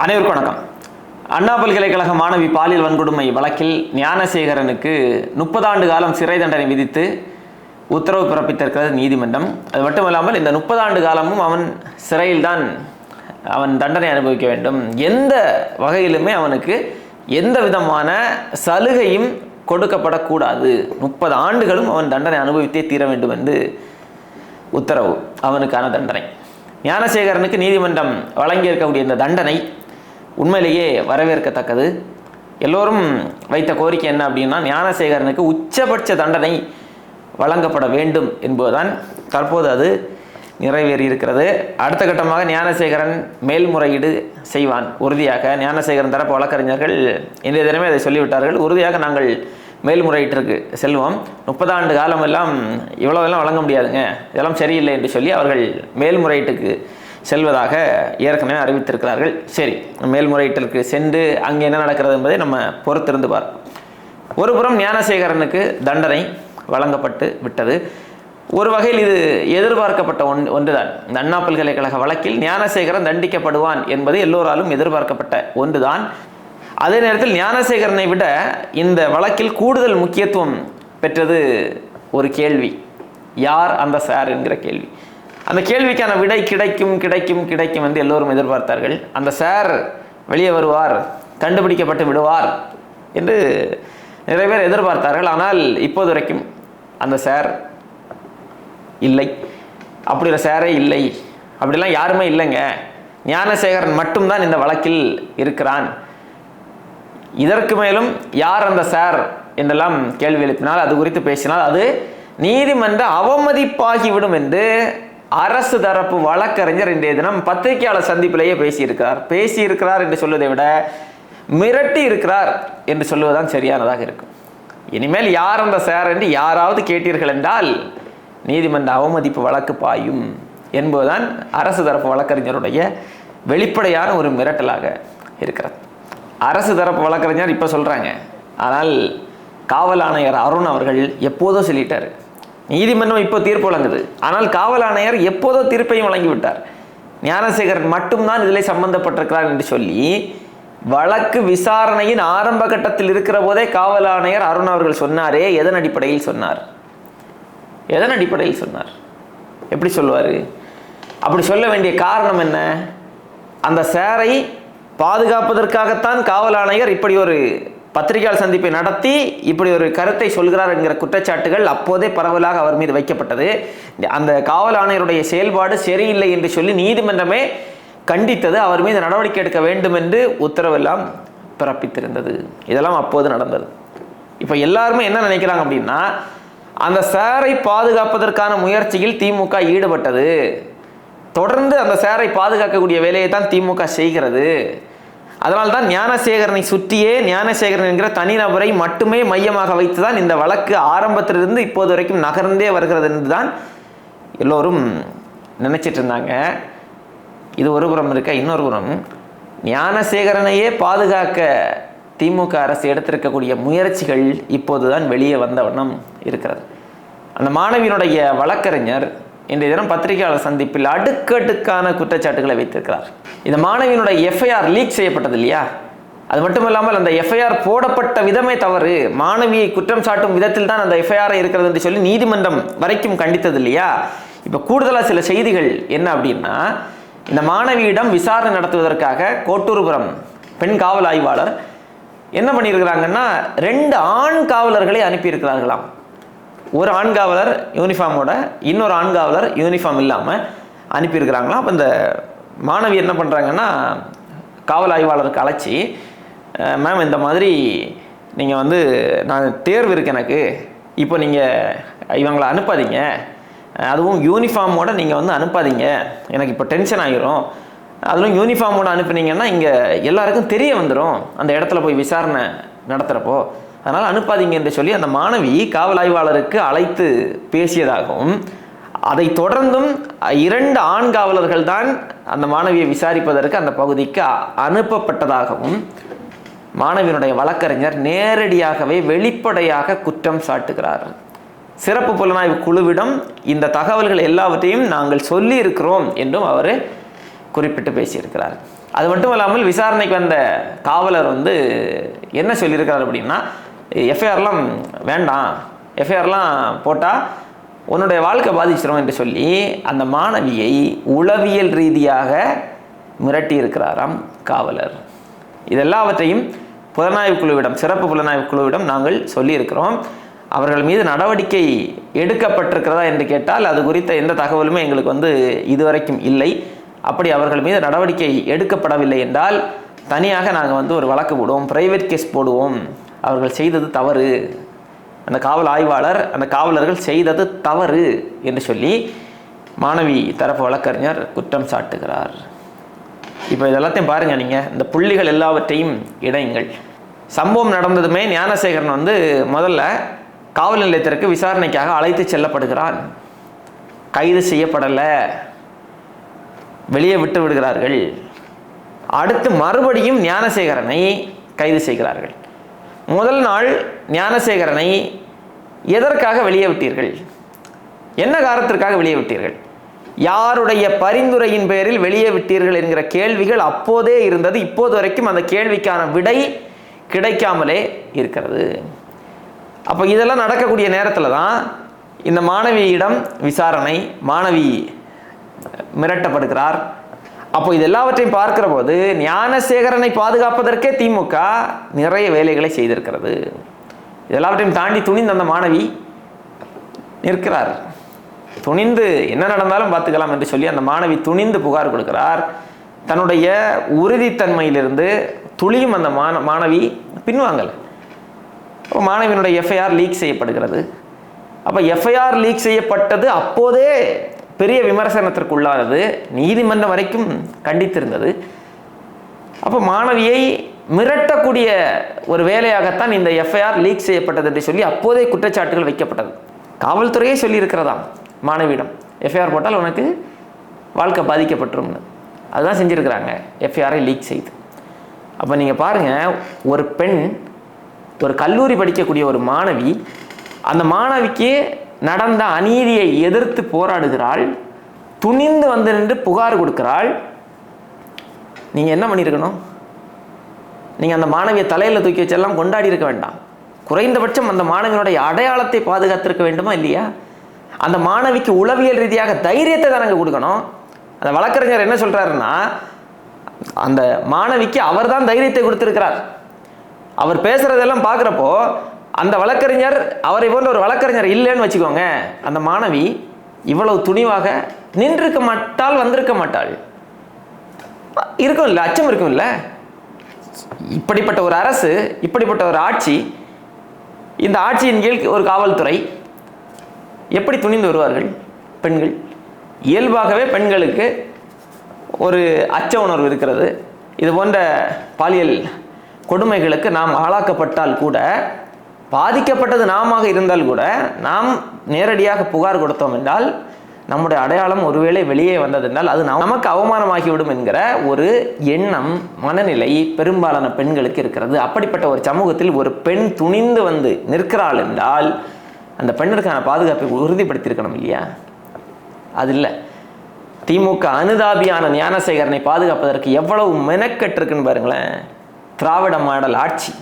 அனைவருக்கும் வணக்கம். அண்ணா பல்கலைக்கழக மாணவி பாலியல் வன்கொடுமை வழக்கில் ஞானசேகரனுக்கு முப்பதாண்டு காலம் சிறை தண்டனை விதித்து உத்தரவு பிறப்பித்திருக்கிறது நீதிமன்றம். அது மட்டுமல்லாமல் இந்த முப்பதாண்டு காலமும் அவன் சிறையில்தான் அவன் தண்டனை அனுபவிக்க வேண்டும். எந்த வகையிலுமே அவனுக்கு எந்த விதமான சலுகையும் கொடுக்கப்படக்கூடாது. முப்பது ஆண்டுகளும் அவன் தண்டனை அனுபவித்தே தீர வேண்டும் என்று உத்தரவு அவனுக்கான தண்டனை. ஞானசேகரனுக்கு நீதிமன்றம் வழங்கியிருக்கக்கூடிய இந்த தண்டனை உண்மையிலேயே வரவேற்கத்தக்கது. எல்லோரும் வைத்த கோரிக்கை என்ன அப்படின்னா ஞானசேகரனுக்கு உச்சபட்ச தண்டனை வழங்கப்பட வேண்டும் என்பதுதான். தற்போது அது நிறைவேறி இருக்கிறது அடுத்த கட்டமாக ஞானசேகரன் மேல்முறையீடு செய்வான். உறுதியாக ஞானசேகரன் தரப்பு வழக்கறிஞர்கள் இன்றைய தினமே அதை சொல்லிவிட்டார்கள். உறுதியாக நாங்கள் மேல்முறையீட்டிற்கு செல்வோம். முப்பதாண்டு காலமெல்லாம் இவ்வளவெல்லாம் வழங்க முடியாதுங்க. இதெல்லாம் சரியில்லை என்று சொல்லி அவர்கள் மேல்முறையீட்டுக்கு செல்வதாக ஏற்கனவே அறிவித்திருக்கிறார்கள். சரி மேல்முறையீட்டிற்கு சென்று அங்கே என்ன நடக்கிறது என்பதை நம்ம பொறுத்திருந்து பார்ப்போம் ஒருபுறம் ஞானசேகரனுக்கு தண்டனை வழங்கப்பட்டு விட்டது. ஒரு வகையில் இது எதிர்பார்க்கப்பட்ட ஒன் ஒன்றுதான். இந்த அண்ணா பல்கலைக்கழக வழக்கில் ஞானசேகரன் தண்டிக்கப்படுவான் என்பது எல்லோராலும் எதிர்பார்க்கப்பட்ட ஒன்றுதான். அதே நேரத்தில் ஞானசேகரனை விட இந்த வழக்கில் கூடுதல் முக்கியத்துவம் பெற்றது ஒரு கேள்வி. யார் அந்த சார் என்கிற கேள்வி. அந்த கேள்விக்கான விடை கிடைக்கும் கிடைக்கும் கிடைக்கும் என்று எல்லோரும் எதிர்பார்த்தார்கள். அந்த சார் வெளியே வருவார் கண்டுபிடிக்கப்பட்டு விடுவார் என்று நிறைய பேர் எதிர்பார்த்தார்கள். ஆனால் இப்போது வரைக்கும் அந்த சார் இல்லை. அப்படி ஒரு சாரே இல்லை. அப்படிலாம் யாருமே இல்லைங்க. ஞானசேகரன் மட்டும்தான் இந்த வழக்கில் இருக்கிறான். இதற்கு மேலும் யார் அந்த சார் என்றெல்லாம் கேள்வி எழுப்பினால் அது குறித்து பேசினால் அது நீதிமன்ற அவமதிப்பாகிவிடும் என்று அரசு தரப்பு வழக்கறிஞர் இன்றைய தினம் பத்திரிகையாளர் சந்திப்பிலேயே பேசியிருக்கிறார். பேசியிருக்கிறார் என்று சொல்வதை விட மிரட்டி இருக்கிறார் என்று சொல்லுவதுதான் சரியானதாக இருக்கும். இனிமேல் யார் அந்த சார் என்று யாராவது கேட்டீர்கள் என்றால் நீதிமன்ற அவமதிப்பு வழக்கு பாயும் என்பதுதான் அரசு தரப்பு வழக்கறிஞருடைய வெளிப்படையான ஒரு மிரட்டலாக இருக்கிறது. அரசு தரப்பு வழக்கறிஞர் இப்போ சொல்கிறாங்க ஆனால் காவல் ஆணையர் அருண் அவர்கள் எப்போதோ சொல்லிட்டாரு. நீதிமன்றம் இப்போ தீர்ப்பு வழங்குது. ஆனால் காவல் ஆணையர் எப்போதோ தீர்ப்பையும் வழங்கிவிட்டார். ஞானசேகரன் மட்டும்தான் இதில் சம்பந்தப்பட்டிருக்கிறார் என்று சொல்லி வழக்கு விசாரணையின் ஆரம்ப கட்டத்தில் இருக்கிற போதே காவல் ஆணையர் அருண் அவர்கள் சொன்னாரே எதன் அடிப்படையில் சொன்னார்? எதன் அடிப்படையில் சொன்னார்? எப்படி சொல்லுவார்? அப்படி சொல்ல வேண்டிய காரணம் என்ன? அந்த சேரை பாதுகாப்பதற்காகத்தான் காவல் ஆணையர் இப்படி ஒரு பத்திரிகையாளர் சந்திப்பை நடத்தி இப்படி ஒரு கருத்தை சொல்கிறார் என்கிற குற்றச்சாட்டுகள் அப்போதே பரவலாக அவர் மீது வைக்கப்பட்டது. அந்த காவல் ஆணையருடைய செயல்பாடு சரியில்லை என்று சொல்லி நீதிமன்றமே கண்டித்தது. அவர் மீது நடவடிக்கை எடுக்க வேண்டும் என்று உத்தரவெல்லாம் பிறப்பித்திருந்தது. இதெல்லாம் அப்போது நடந்தது. இப்போ எல்லாருமே என்ன நினைக்கிறாங்க அப்படின்னா அந்த சேரை பாதுகாப்பதற்கான முயற்சியில் திமுக ஈடுபட்டது. தொடர்ந்து அந்த சேரை பாதுகாக்கக்கூடிய வேலையை தான் திமுக செய்கிறது. அதனால் தான் ஞானசேகரனை சுற்றியே ஞானசேகரன் என்கிற தனிநபரை மட்டுமே மையமாக வைத்து தான் இந்த வழக்கு ஆரம்பத்திலிருந்து இப்போது வரைக்கும் நகர்ந்தே வருகிறது என்று தான் எல்லோரும் நினச்சிட்டு இருந்தாங்க. இது ஒரு புறம் இருக்க? இன்னொரு புறம். ஞானசேகரனையே பாதுகாக்க திமுக அரசு எடுத்திருக்கக்கூடிய முயற்சிகள் இப்போது தான் வெளியே வந்த வண்ணம் இருக்கிறது. அந்த மாணவியினுடைய வழக்கறிஞர் இன்றைய தினம் பத்திரிகையாளர் சந்திப்பில் அடுக்கடுக்கான குற்றச்சாட்டுகளை வைத்திருக்கிறார். இந்த மாணவியினுடைய எஃப்ஐஆர் லீக் செய்யப்பட்டது இல்லையா? அது மட்டும் இல்லாமல் அந்த எஃப்ஐஆர் போடப்பட்ட விதமே தவறு. மாணவியை குற்றம் சாட்டும் விதத்தில் தான் அந்த எஃப்ஐஆர் இருக்கிறது என்று சொல்லி நீதிமன்றம் வரைக்கும் கண்டித்தது இல்லையா? இப்போ கூடுதலாக சில செய்திகள் என்ன அப்படின்னா இந்த மாணவியிடம் விசாரணை நடத்துவதற்காக கோட்டூர்புரம் பெண் காவல் ஆய்வாளர் என்ன பண்ணியிருக்கிறாங்கன்னா ரெண்டு ஆண் காவலர்களை அனுப்பியிருக்கிறார்களாம். ஒரு ஆண்காவலர் யூனிஃபார்மோட இன்னொரு ஆண்காவலர் யூனிஃபார்ம் இல்லாமல் அனுப்பியிருக்கிறாங்களாம். அப்போ இந்த மாணவி என்ன பண்ணுறாங்கன்னா காவல் ஆய்வாளருக்கு அழைச்சி மேம் இந்த மாதிரி நீங்கள் வந்து நான் தேர்வு இருக்கு எனக்கு. இப்போ நீங்கள் இவங்களை அனுப்பாதீங்க. அதுவும் யூனிஃபார்மோட நீங்கள் வந்து அனுப்பாதீங்க. எனக்கு இப்போ டென்ஷன் ஆகிரும் அதுவும் யூனிஃபார்மோட அனுப்புனீங்கன்னா இங்கே எல்லாருக்கும் தெரிய வந்துடும் அந்த இடத்துல போய் விசாரணை நடத்துகிறப்போ அதனால் அனுப்பாதீங்க என்று சொல்லி அந்த மாணவி காவல் ஆய்வாளருக்கு அழைத்து பேசியதாகவும் அதை தொடர்ந்தும் இரண்டு ஆண் காவலர்கள் தான் அந்த மாணவியை விசாரிப்பதற்கு அந்த பகுதிக்கு அனுப்பப்பட்டதாகவும் மாணவியினுடைய வழக்கறிஞர் நேரடியாகவே வெளிப்படையாக குற்றம் சாட்டுகிறார். சிறப்பு புலனாய்வு குழுவிடம் இந்த தகவல்கள் எல்லாவற்றையும் நாங்கள் சொல்லி இருக்கிறோம் என்றும் அவர் குறிப்பிட்டு பேசியிருக்கிறார். அது மட்டும் இல்லாமல் விசாரணைக்கு வந்த காவலர் வந்து என்ன சொல்லியிருக்கிறார் அப்படின்னா எஃப்ஐஆர்லாம் வேண்டாம். எஃப்ஐஆர்லாம் போட்டால் உன்னுடைய வாழ்க்கை பாதிச்சிடும் என்று சொல்லி அந்த மாணவியை உளவியல் ரீதியாக மிரட்டி இருக்கிறாராம் காவலர். இதெல்லாவற்றையும் புலனாய்வு குழுவிடம் சிறப்பு புலனாய்வு குழுவிடம் நாங்கள் சொல்லியிருக்கிறோம். அவர்கள் மீது நடவடிக்கை எடுக்கப்பட்டிருக்கிறதா என்று கேட்டால் அது குறித்த எந்த தகவலுமே எங்களுக்கு வந்து இதுவரைக்கும் இல்லை. அப்படி அவர்கள் மீது நடவடிக்கை எடுக்கப்படவில்லை என்றால் தனியாக நாங்கள் வந்து ஒரு வழக்கு போடுவோம் பிரைவேட் கேஸ் போடுவோம். அவர்கள் செய்தது தவறு. அந்த காவல் ஆய்வாளர் அந்த காவலர்கள் செய்தது தவறு என்று சொல்லி மாணவி தரப்பு வழக்கறிஞர் குற்றம் சாட்டுகிறார். இப்போ இதெல்லாத்தையும் பாருங்கள் நீங்கள் இந்த புள்ளிகள் எல்லாவற்றையும் இணையுங்கள். சம்பவம் நடந்ததுமே ஞானசேகரன் வந்து முதல்ல காவல் நிலையத்திற்கு விசாரணைக்காக அழைத்து செல்லப்படுகிறான். கைது செய்யப்படலை. வெளியே விட்டு விடுகிறார்கள் அடுத்து மறுபடியும் ஞானசேகரனை கைது செய்கிறார்கள். முதல் நாள் ஞானசேகரனை எதற்காக வெளியே விட்டீர்கள்? என்ன காரணத்திற்காக வெளியே விட்டீர்கள்? யாருடைய பரிந்துரையின் பெயரில் வெளியே விட்டீர்கள் என்கிற கேள்விகள் அப்போதே இருந்தது. இப்போது வரைக்கும் அந்த கேள்விக்கான விடை கிடைக்காமலே இருக்கிறது. அப்போ இதெல்லாம் நடக்கக்கூடிய நேரத்தில் தான் இந்த மாணவியிடம் விசாரணை மாணவி மிரட்டப்படுகிறார். அப்போ இது எல்லாவற்றையும் பார்க்கிற போது ஞானசேகரனை பாதுகாப்பதற்கே திமுக நிறைய வேலைகளை செய்திருக்கிறது. இதெல்லாவற்றையும் தாண்டி துணிந்து அந்த மாணவி நிற்கிறார். துணிந்து என்ன நடந்தாலும் பார்த்துக்கலாம் என்று சொல்லி அந்த மாணவி துணிந்து புகார் கொடுக்கிறார். தன்னுடைய உறுதித்தன்மையிலிருந்து துளியும் அந்த மான மாணவி பின்வாங்கலை. அப்போ மாணவியினுடைய எஃப்ஐஆர் லீக் செய்யப்படுகிறது. அப்போ எஃப்ஐஆர் லீக் செய்யப்பட்டது அப்போதே பெரிய விமர்சனத்திற்கு உள்ளானது நீதிமன்றம் வரைக்கும் கண்டித்திருந்தது. அப்போ மாணவியை மிரட்டக்கூடிய ஒரு வேலையாகத்தான் இந்த எஃப்ஐஆர் லீக் செய்யப்பட்டது என்று சொல்லி அப்போதே குற்றச்சாட்டுகள் வைக்கப்பட்டது. காவல்துறையே சொல்லியிருக்கிறதாம் மாணவியிடம். எஃப்ஐஆர் போட்டால் உனக்கு வாழ்க்கை பாதிக்கப்பட்டுரும்னு. அதுதான் செஞ்சுருக்கிறாங்க. எஃப்ஐஆரை லீக் செய்து. அப்போ நீங்கள் பாருங்கள் ஒரு பெண் ஒரு கல்லூரி படிக்கக்கூடிய ஒரு மாணவி அந்த மாணவிக்கு நடந்த அநீதியை எதிர்த்து போராடுகிறாள் துணிந்து வந்து நின்று புகார் கொடுக்கிறாள். நீங்கள் என்ன பண்ணியிருக்கணும்? நீங்கள் அந்த மாணவியை தலையில் தூக்கி வச்செல்லாம் கொண்டாடி இருக்க வேண்டாம். குறைந்தபட்சம் அந்த மாணவியினுடைய அடையாளத்தை பாதுகாத்திருக்க வேண்டுமா இல்லையா? அந்த மாணவிக்கு உளவியல் ரீதியாக தைரியத்தை தானங்க கொடுக்கணும். அந்த வழக்கறிஞர் என்ன சொல்றாருன்னா அந்த மாணவிக்கு அவர் தான் தைரியத்தை கொடுத்திருக்கிறார். அவர் பேசுறதெல்லாம் பார்க்குறப்போ அந்த வழக்கறிஞர் அவரை போன்ற ஒரு வழக்கறிஞர் இல்லைன்னு வச்சுக்கோங்க அந்த மாணவி இவ்வளவு துணிவாக நின்றிருக்க மாட்டால் வந்திருக்க மாட்டாள். இருக்கும் இல்லை அச்சம் இருக்கும் இல்லை இப்படிப்பட்ட ஒரு அரசு இப்படிப்பட்ட ஒரு ஆட்சி இந்த ஆட்சியின் கீழ் ஒரு காவல்துறை எப்படி துணிந்து வருவார்கள் பெண்கள்? இயல்பாகவே பெண்களுக்கு ஒரு அச்ச உணர்வு இருக்கிறது. இது போன்ற பாலியல் கொடுமைகளுக்கு நாம் ஆளாக்கப்பட்டால் கூட பாதிக்கப்பட்டது நாம இருந்தால் கூட நாம் நேரடியாக புகார் கொடுத்தோம் என்றால் நம்முடைய அடையாளம் ஒருவேளை வெளியே வந்ததென்றால் அது நமக்கு அவமானமாகிவிடும் என்கிற ஒரு எண்ணம் மனநிலை பெரும்பாலான பெண்களுக்கு இருக்கிறது. அப்படிப்பட்ட ஒரு சமூகத்தில் ஒரு பெண் துணிந்து வந்து நிற்கிறாள் என்றால் அந்த பெண்ணிற்கான பாதுகாப்பை உறுதிப்படுத்தியிருக்கணும் இல்லையா? அது இல்லை. திமுக அனுதாபியான ஞானசேகரனை பாதுகாப்பதற்கு எவ்வளவு மெனக்கெட்டிருக்குன்னு பாருங்களேன். திராவிட மாடல் ஆட்சி.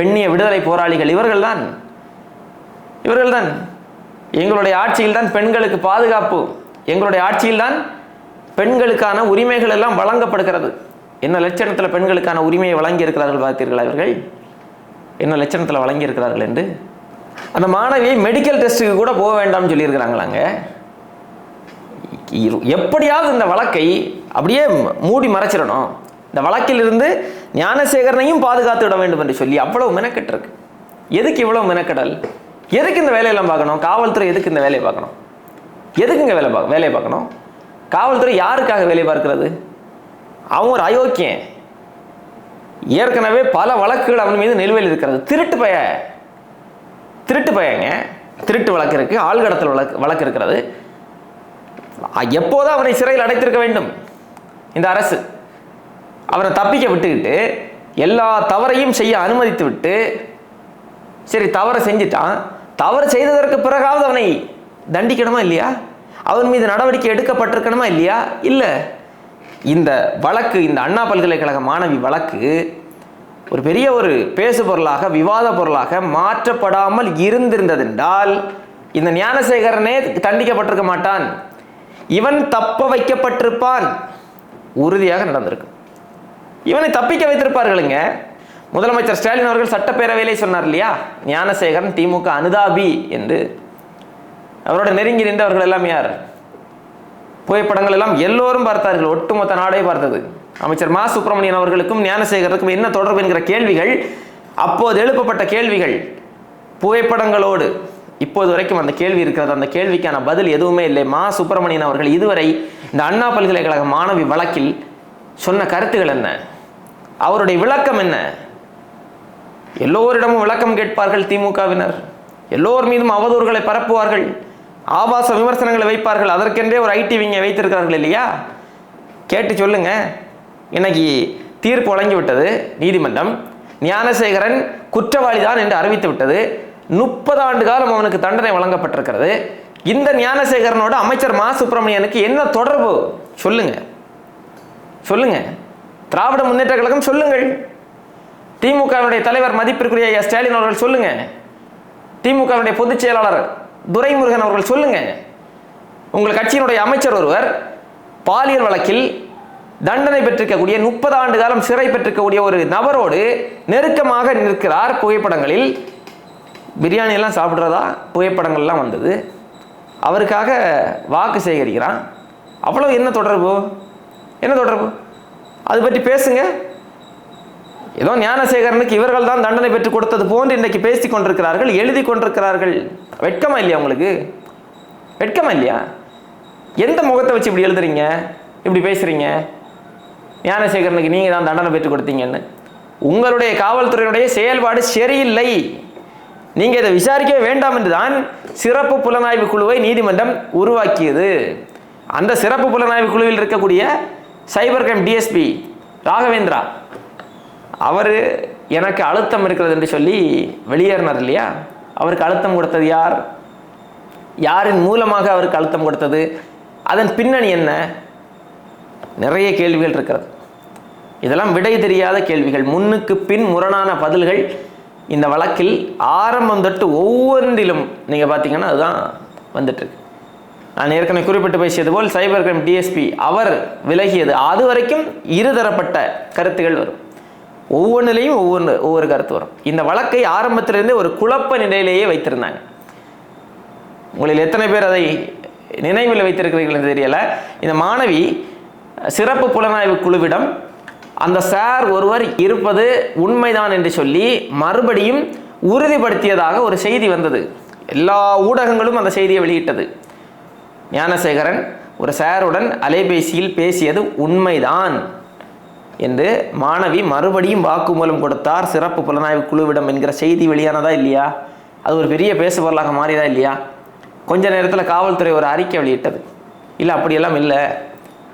பெண்ணிய விடுதலை போராளிகள் இவர்கள்தான். இவர்கள்தான். எங்களுடைய ஆட்சியில் தான் பெண்களுக்கு பாதுகாப்பு. எங்களுடைய ஆட்சியில் தான் பெண்களுக்கான உரிமைகள் எல்லாம் வழங்கப்படுகிறது. என்ன லட்சணத்தில் பெண்களுக்கான உரிமையை வழங்கியிருக்கிறார்கள் பார்த்தீர்கள் பார்த்தீர்களா இவர்கள்? என்ன லட்சணத்தில் வழங்கி இருக்கிறார்கள் என்று? அந்த மாணவியை மெடிக்கல் டெஸ்ட்டுக்கு கூட போக வேண்டாம்னு சொல்லியிருக்கிறாங்களாங்க. எப்படியாவது இந்த வழக்கை அப்படியே மூடி மறைச்சிடணும். இந்த வழக்கிலிருந்து ஞானசேகரனையும் பாதுகாத்து விட வேண்டும் என்று சொல்லி அவ்வளவு மெனக்கெட்டு இருக்கு. எதுக்கு இவ்வளவு மெனக்கெடல்? எதுக்கு இந்த வேலையெல்லாம் பார்க்கணும்? காவல்துறை எதுக்கு இந்த வேலையை பார்க்கணும்? எதுக்கு இங்கே வேலை பார்க்க வேலையை பார்க்கணும்? காவல்துறை யாருக்காக வேலை பார்க்கிறது? அவன் ஒரு அயோக்கியன். ஏற்கனவே பல வழக்குகள் அவன் மீது நிலுவையில் இருக்கிறது. திருட்டு பய. திருட்டு பையங்க. திருட்டு வழக்கு இருக்கு. ஆள்கடத்தல் வழக்கு வழக்கு இருக்கிறது. எப்போதும் அவனை சிறையில் அடைத்திருக்க வேண்டும். இந்த அரசு. அவரை தப்பிக்க விட்டுக்கிட்டு எல்லா தவறையும் செய்ய அனுமதித்து விட்டு சரி தவறை செஞ்சிட்டான். தவறு செய்ததற்கு பிறகாவது அவனை தண்டிக்கணுமா இல்லையா? அவன் மீது நடவடிக்கை எடுக்கப்பட்டிருக்கணுமா இல்லையா? இல்லை. இந்த வழக்கு இந்த அண்ணா பல்கலைக்கழக மாணவி வழக்கு ஒரு பெரிய ஒரு பேசு பொருளாக விவாத பொருளாக மாற்றப்படாமல் இருந்திருந்ததென்றால் இந்த ஞானசேகரனே தண்டிக்கப்பட்டிருக்க மாட்டான். இவன் தப்ப வைக்கப்பட்டிருப்பான். உறுதியாக நடந்திருக்கு. இவனை தப்பிக்க வைத்திருப்பார்களுங்க. முதலமைச்சர் ஸ்டாலின் அவர்கள் சட்டப்பேரவையிலே சொன்னார் இல்லையா? ஞானசேகரன் திமுக அனுதாபி என்று. அவரோட நெருங்கி நின்றவர்கள் எல்லாம் யார்? புகைப்படங்கள் எல்லாம் எல்லோரும் பார்த்தார்கள். ஒட்டுமொத்த நாடே பார்த்தது. அமைச்சர் மா. சுப்பிரமணியன் அவர்களுக்கும் ஞானசேகருக்கும் என்ன தொடர்பு என்கிற கேள்விகள்? அப்போது எழுப்பப்பட்ட கேள்விகள் புகைப்படங்களோடு. இப்போது வரைக்கும் அந்த கேள்வி இருக்கிறது. அந்த கேள்விக்கான பதில் எதுவுமே இல்லை. மா. சுப்பிரமணியன் அவர்கள் இதுவரை இந்த அண்ணா பல்கலைக்கழக மாணவி வழக்கில் சொன்ன கருத்துகள் என்ன? அவருடைய விளக்கம் என்ன? எல்லோரிடமும் விளக்கம் கேட்பார்கள் திமுகவினர். எல்லோர் மீதும் அவதூறுகளை பரப்புவார்கள். ஆபாச விமர்சனங்களை வைப்பார்கள். அதற்கென்றே ஒரு ஐடி விங்க வைத்திருக்கிறார்கள் இல்லையா? கேட்டு சொல்லுங்க. இன்னைக்கு தீர்ப்பு வழங்கிவிட்டது நீதிமன்றம். ஞானசேகரன் குற்றவாளி தான் என்று அறிவித்து விட்டது. முப்பது ஆண்டு காலம் அவனுக்கு தண்டனை வழங்கப்பட்டிருக்கிறது. இந்த ஞானசேகரனோட அமைச்சர் மா. சுப்பிரமணியனுக்கு என்ன தொடர்பு? சொல்லுங்க. சொல்லுங்க. திராவிட முன்னேற்ற கழகம் சொல்லுங்கள். திமுகவினுடைய தலைவர் மதிப்பிற்குரிய ஐயா ஸ்டாலின் அவர்கள் சொல்லுங்க. திமுகவினுடைய பொதுச் செயலாளர் துரைமுருகன் அவர்கள் சொல்லுங்க. உங்கள் கட்சியினுடைய அமைச்சர் ஒருவர் பாலியல் வழக்கில் தண்டனை பெற்றிருக்கக்கூடிய முப்பது ஆண்டு காலம் சிறை பெற்றிருக்கக்கூடிய ஒரு நபரோடு நெருக்கமாக நிற்கிறார். புகைப்படங்களில் பிரியாணி எல்லாம் சாப்பிட்றதா? புகைப்படங்கள்லாம் வந்தது. அவருக்காக வாக்கு சேகரிக்கிறான். அவ்வளோ என்ன தொடர்பு? என்ன தொடர்பு? அது பற்றி பேசுங்க. ஏதோ ஞானசேகரனுக்கு இவர்கள் தான் தண்டனை பெற்றுக் கொடுத்தது போன்று இன்றைக்கு பேசி கொண்டிருக்கிறார்கள் எழுதி கொண்டிருக்கிறார்கள். வெட்கமா இல்லையா உங்களுக்கு? வெட்கமா இல்லையா? எந்த முகத்தை வச்சு இப்படி எழுதுறீங்க? இப்படி பேசுறீங்க? ஞானசேகரனுக்கு நீங்கள் தான் தண்டனை பெற்றுக் கொடுத்தீங்கன்னு. உங்களுடைய காவல்துறையினுடைய செயல்பாடு சரியில்லை. நீங்க இதை விசாரிக்க வேண்டாம் என்றுதான் சிறப்பு புலனாய்வு குழுவை நீதிமன்றம் உருவாக்கியது. அந்த சிறப்பு புலனாய்வு குழுவில் இருக்கக்கூடிய சைபர் கிரைம் டிஎஸ்பி ராகவேந்திரா. அவர் எனக்கு அழுத்தம் இருக்கிறது என்று சொல்லி வெளியேறினார் இல்லையா? அவருக்கு அழுத்தம் கொடுத்தது யார்? யாரின் மூலமாக அவருக்கு அழுத்தம் கொடுத்தது? அதன் பின்னணி என்ன? நிறைய கேள்விகள் இருக்கிறது. இதெல்லாம் விடை தெரியாத கேள்விகள். முன்னுக்கு பின் முரணான பதில்கள் இந்த வழக்கில் ஆரம்பம் தொட்டு ஒவ்வொன்றிலும் நீங்கள் பார்த்தீங்கன்னா அதுதான் வந்துட்டுருக்கு நான் ஏற்கனவே குறிப்பிட்டு பேசியது போல் சைபர் கிரைம் டிஎஸ்பி அவர் விலகியது. அது வரைக்கும் இருதரப்பட்ட கருத்துகள் வரும். ஒவ்வொன்றிலையும் ஒவ்வொன்று ஒவ்வொரு கருத்து வரும். இந்த வழக்கை ஆரம்பத்திலிருந்தே ஒரு குழப்ப நிலையிலேயே வைத்திருந்தாங்க. உங்களில் எத்தனை பேர் அதை நினைவில் வைத்திருக்கிறீர்கள் என்று தெரியல. இந்த மாணவி சிறப்பு புலனாய்வு குழுவிடம் அந்த சார் ஒருவர் இருப்பது உண்மைதான் என்று சொல்லி மறுபடியும் உறுதிப்படுத்தியதாக ஒரு செய்தி வந்தது. எல்லா ஊடகங்களும் அந்த செய்தியை வெளியிட்டது. ஞானசேகரன் ஒரு சாருடன் அலைபேசியில் பேசியது உண்மைதான் என்று மாணவி மறுபடியும் வாக்குமூலம் கொடுத்தார். சிறப்பு புலனாய்வு குழுவிடம் என்கிற செய்தி வெளியானதா இல்லையா? அது ஒரு பெரிய பேசுபொருளாக மாறியதா இல்லையா? கொஞ்ச நேரத்தில் காவல்துறை ஒரு அறிக்கை வெளியிட்டது. இல்லை அப்படியெல்லாம் இல்லை.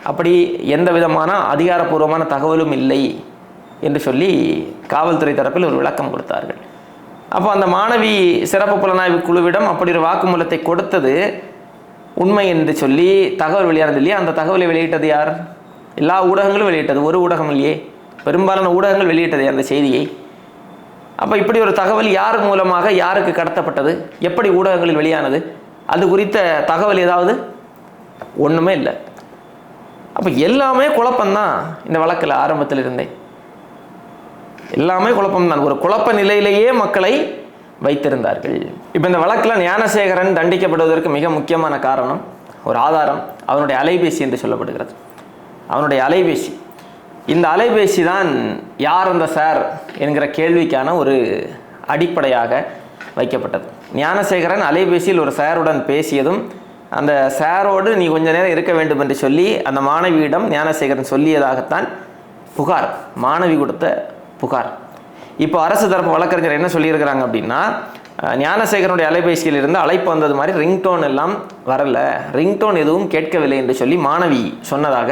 அப்படி எந்த விதமான அதிகாரப்பூர்வமான தகவலும் இல்லை என்று சொல்லி காவல்துறை தரப்பில் ஒரு விளக்கம் கொடுத்தார்கள். அப்போ அந்த மாணவி சிறப்பு புலனாய்வு குழுவிடம் அப்படி ஒரு வாக்குமூலத்தை கொடுத்தது உண்மை என்று சொல்லி தகவல் வெளியானது இல்லையா? அந்த தகவலை வெளியிட்டது யார்? எல்லா ஊடகங்களும் வெளியிட்டது. ஒரு ஊடகம் இல்லையே. பெரும்பாலான ஊடகங்கள் வெளியிட்டது அந்த செய்தியை. அப்போ இப்படி ஒரு தகவல் யார் மூலமாக யாருக்கு கடத்தப்பட்டது? எப்படி ஊடகங்களில் வெளியானது? அது குறித்த தகவல் ஏதாவது? ஒன்றுமே இல்லை. அப்போ எல்லாமே குழப்பம்தான் இந்த வழக்கில் ஆரம்பத்தில் இருந்தே எல்லாமே குழப்பம்தான். ஒரு குழப்ப நிலையிலேயே மக்களை வைத்திருந்தார்கள். இப்போ இந்த வழக்கில் ஞானசேகரன் தண்டிக்கப்படுவதற்கு மிக முக்கியமான காரணம் ஒரு ஆதாரம் அவனுடைய அலைபேசி என்று சொல்லப்படுகிறது. அவனுடைய அலைபேசி. இந்த அலைபேசி தான் யார் அந்த சார் என்கிற கேள்விக்கான ஒரு அடிப்படையாக வைக்கப்பட்டது. ஞானசேகரன் அலைபேசியில் ஒரு சாருடன் பேசியதும் அந்த சாரோடு நீ கொஞ்ச நேரம் இருக்க வேண்டும் என்று சொல்லி அந்த மாணவியிடம் ஞானசேகரன் சொல்லியதாகத்தான் புகார் மாணவி கொடுத்த புகார். இப்போ அரசு தரப்பு வழக்கறிஞர் என்ன சொல்லியிருக்கிறாங்க அப்படின்னா ஞானசேகரனுடைய அலைபேசியில் இருந்து அழைப்பு வந்தது மாதிரி ரிங்டோன் எல்லாம் வரல. ரிங்டோன் எதுவும் கேட்கவில்லை என்று சொல்லி மாணவி சொன்னதாக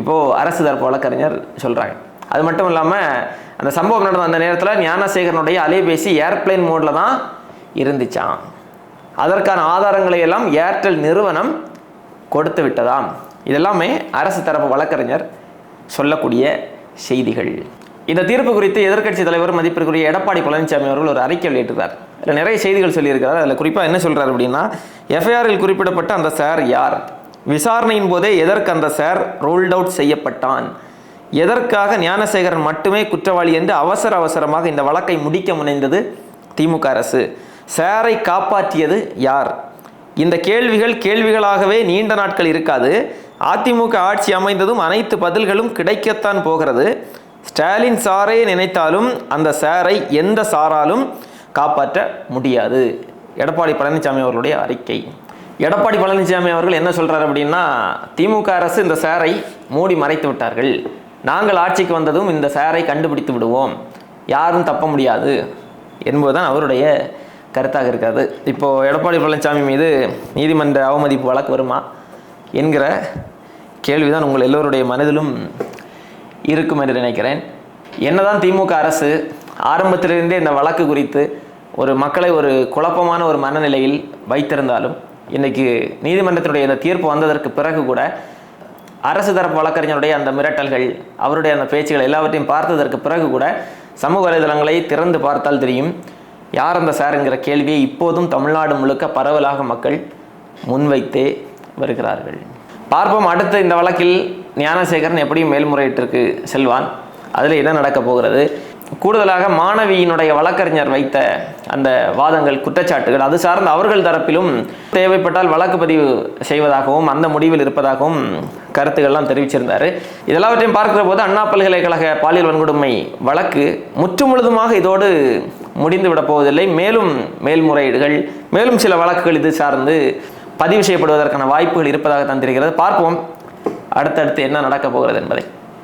இப்போது அரசு தரப்பு வழக்கறிஞர் சொல்கிறாங்க அது மட்டும் இல்லாமல் அந்த சம்பவம் நடந்த அந்த நேரத்தில் ஞானசேகரனுடைய அலைபேசி ஏர்பிளைன் மோடில் தான் இருந்துச்சாம். அதற்கான ஆதாரங்களை எல்லாம் ஏர்டெல் நிறுவனம் கொடுத்து விட்டதாம். இதெல்லாமே அரசு தரப்பு வழக்கறிஞர் சொல்லக்கூடிய செய்திகள். இந்த தீர்ப்பு குறித்து எதிர்க்கட்சி தலைவர் மதிப்பிற்குரிய எடப்பாடி பழனிசாமி அவர்கள் ஒரு அறிக்கை வெளியிட்டிருக்கார் இதில் நிறைய செய்திகள் சொல்லியிருக்கிறார். அதில் குறிப்பாக என்ன சொல்கிறார் அப்படின்னா எஃப்ஐஆரில் குறிப்பிடப்பட்ட அந்த சார் யார்? விசாரணையின் போதே எதற்கு அந்த சார் ரோல்ட் அவுட் செய்யப்பட்டான்? எதற்காக ஞானசேகரன் மட்டுமே குற்றவாளி என்று அவசர அவசரமாக இந்த வழக்கை முடிக்க முனைந்தது திமுக அரசு? சாரை காப்பாற்றியது யார்? இந்த கேள்விகள் கேள்விகளாகவே நீண்ட நாட்கள் இருக்காது. அதிமுக ஆட்சி அமைந்ததும் அனைத்து பதில்களும் கிடைக்கத்தான் போகிறது. ஸ்டாலின் சாரே நினைத்தாலும் அந்த சாரை எந்த சாராலும் காப்பாற்ற முடியாது. எடப்பாடி பழனிசாமி அவர்களுடைய அறிக்கை. எடப்பாடி பழனிசாமி அவர்கள் என்ன சொல்கிறார் அப்படின்னா திமுக அரசு இந்த சாரை மூடி மறைத்து விட்டார்கள். நாங்கள் ஆட்சிக்கு வந்ததும் இந்த சாரை கண்டுபிடித்து விடுவோம். யாரும் தப்ப முடியாது என்பதுதான் அவருடைய கருத்தாக இருக்காது. இப்போது எடப்பாடி பழனிசாமி மீது நீதிமன்ற அவமதிப்பு வழக்கு வருமா என்கிற கேள்விதான் உங்கள் எல்லோருடைய மனதிலும் இருக்கும் என்று நினைக்கிறேன். என்னதான் திமுக அரசு ஆரம்பத்திலிருந்தே இந்த வழக்கு குறித்து ஒரு மக்களை ஒரு குழப்பமான ஒரு மனநிலையில் வைத்திருந்தாலும் இன்றைக்கு நீதிமன்றத்தினுடைய இந்த தீர்ப்பு வந்ததற்கு பிறகு கூட அரசு தரப்பு வழக்கறிஞருடைய அந்த மிரட்டல்கள் அவருடைய அந்த பேச்சுகள் எல்லாவற்றையும் பார்த்ததற்கு பிறகு கூட சமூக வலைதளங்களை திறந்து பார்த்தால் தெரியும். யார் அந்த சாருங்கிற கேள்வியை இப்போதும் தமிழ்நாடு முழுக்க பரவலாக மக்கள் முன்வைத்தே வருகிறார்கள். பார்ப்போம் அடுத்து இந்த வழக்கில் ஞானசேகரன் எப்படி மேல்முறையீட்டிற்கு செல்வான். அதில் என்ன நடக்கப் போகிறது? கூடுதலாக மாணவியினுடைய வழக்கறிஞர் வைத்த அந்த வாதங்கள் குற்றச்சாட்டுகள் அது சார்ந்த அவர்கள் தரப்பிலும் தேவைப்பட்டால் வழக்கு பதிவு செய்வதாகவும் அந்த முடிவில் இருப்பதாகவும் கருத்துக்கள்லாம் தெரிவிச்சிருந்தார். இதெல்லாவற்றையும் பார்க்கிற போது அண்ணா பல்கலைக்கழக பாலியல் வன்கொடுமை வழக்கு முற்று முழுதுமாக இதோடு முடிந்து விடப் போவதில்லை. மேலும் மேல்முறையீடுகள் மேலும் சில வழக்குகள் இது சார்ந்து பதிவு செய்யப்படுவதற்கான வாய்ப்புகள் இருப்பதாக தான் தெரிகிறது. பார்ப்போம். அடுத்தடுத்து என்ன நடக்கப் போகிறது என்பதை